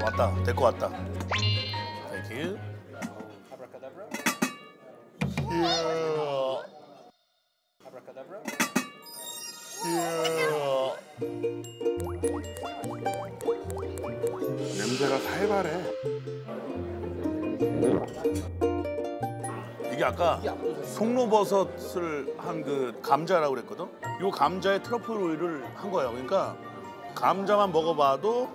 됐다. 될 것 같다. 땡큐. 냄새가 살벌해. 이게 아까 송로버섯을 한 그 감자라고 그랬거든. 요 감자에 트러플 오일을 한 거예요. 그러니까 감자만 먹어봐도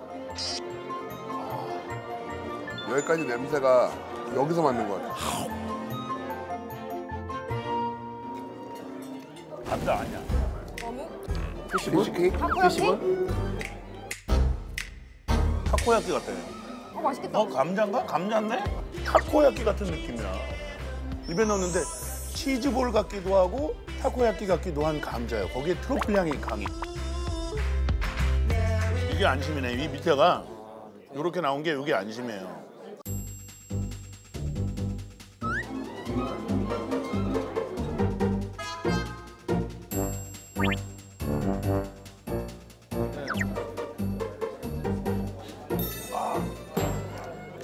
여기까지 냄새가 여기서 맞는 것 같아. 감자 아니야. 피시 케이크? 타코야끼 같아. 어, 맛있겠다. 어 감자인가? 감자인데? 타코야끼 같은 느낌이야. 입에 넣었는데 치즈볼 같기도 하고 타코야끼 같기도 한 감자예요. 거기에 트러플 향이 강해. 이게 안심이네. 이 밑에가 이렇게 나온 게 이게 안심이에요.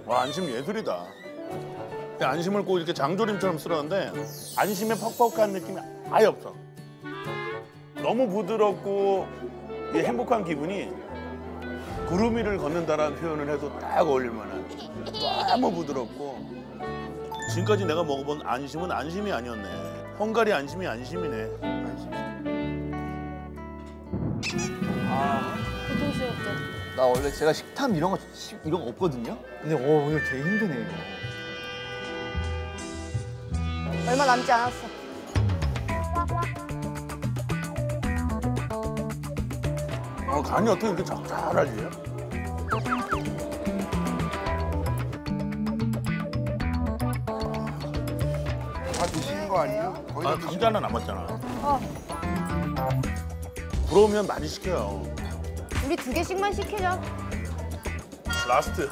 와 안심 예술이다. 안심을 꼭 이렇게 장조림처럼 쓸었는데 안심의 퍽퍽한 느낌이 아예 없어. 너무 부드럽고 이 행복한 기분이 구름 위를 걷는다라는 표현을 해도 딱 어울릴 만한 너무 부드럽고 지금까지 내가 먹어본 안심은 안심이 아니었네. 헝가리 안심이 안심이네. 안심. 고통스럽게. 나 원래 제가 식탐 이런 거 시- 이런 거 없거든요. 근데 어 오늘 되게 힘드네요. 얼마 남지 않았어. 어, 간이 어떻게 이렇게 짭짤하지? 다 드시는 거 아니에요? 거의 다 아, 드시는 감자 하나 남았잖아. 어, 그러면 많이 시켜요. 우리 두 개씩만 시키자. 라스트.